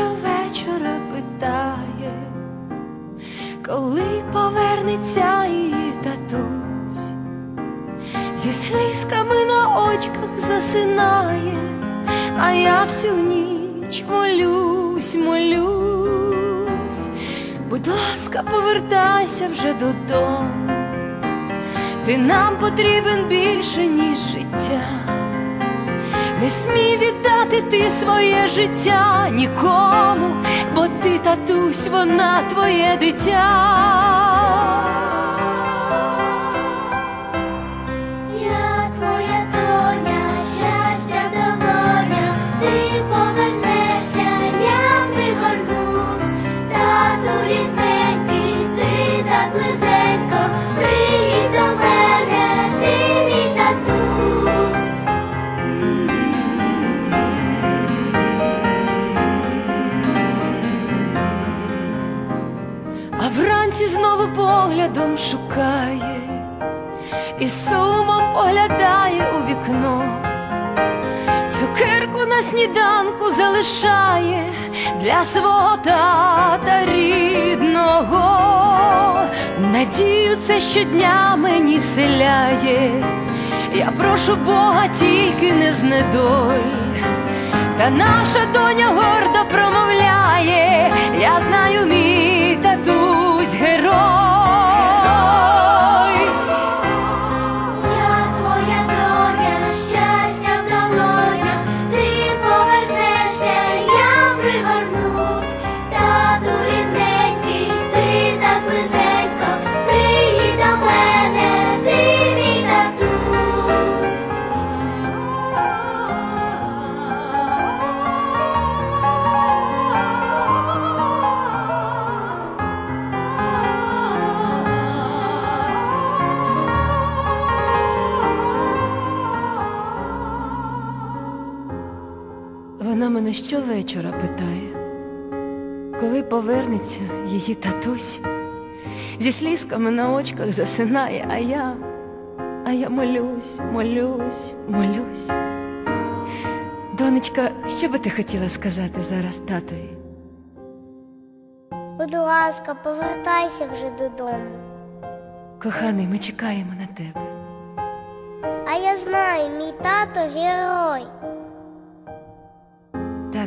щовечора питає, коли повернеться її татусь, зі слізками на очках засинає, а я всю ніч молюсь, молюсь, будь ласка, повертайся вже додому, ти нам потрібен більше, ніж життя. Не смій віддати ти своє життя нікому, бо ти татусь, вона твоє дитя. Я твоя доня, щастя долоня, ти повернешся, я пригорнусь, тату рідненький, ти так близенько, вранці знову поглядом шукає, і сумом поглядає у вікно, цукерку на сніданку залишає для свого тата рідного. Надію, це щодня мені вселяє. Я прошу Бога, тільки не знедоль. Та наша доня гордо промовляє, я знаю мій татусь герой. Вона мене щовечора питає, коли повернеться її татусь, зі слізками на очках засинає, а я, а я молюсь, молюсь, молюсь. Донечка, що би ти хотіла сказати зараз татові? Будь ласка, повертайся вже додому. Коханий, ми чекаємо на тебе. А я знаю, мій тато герой.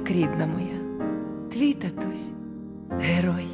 Так, рідна моя, твій татусь, герой.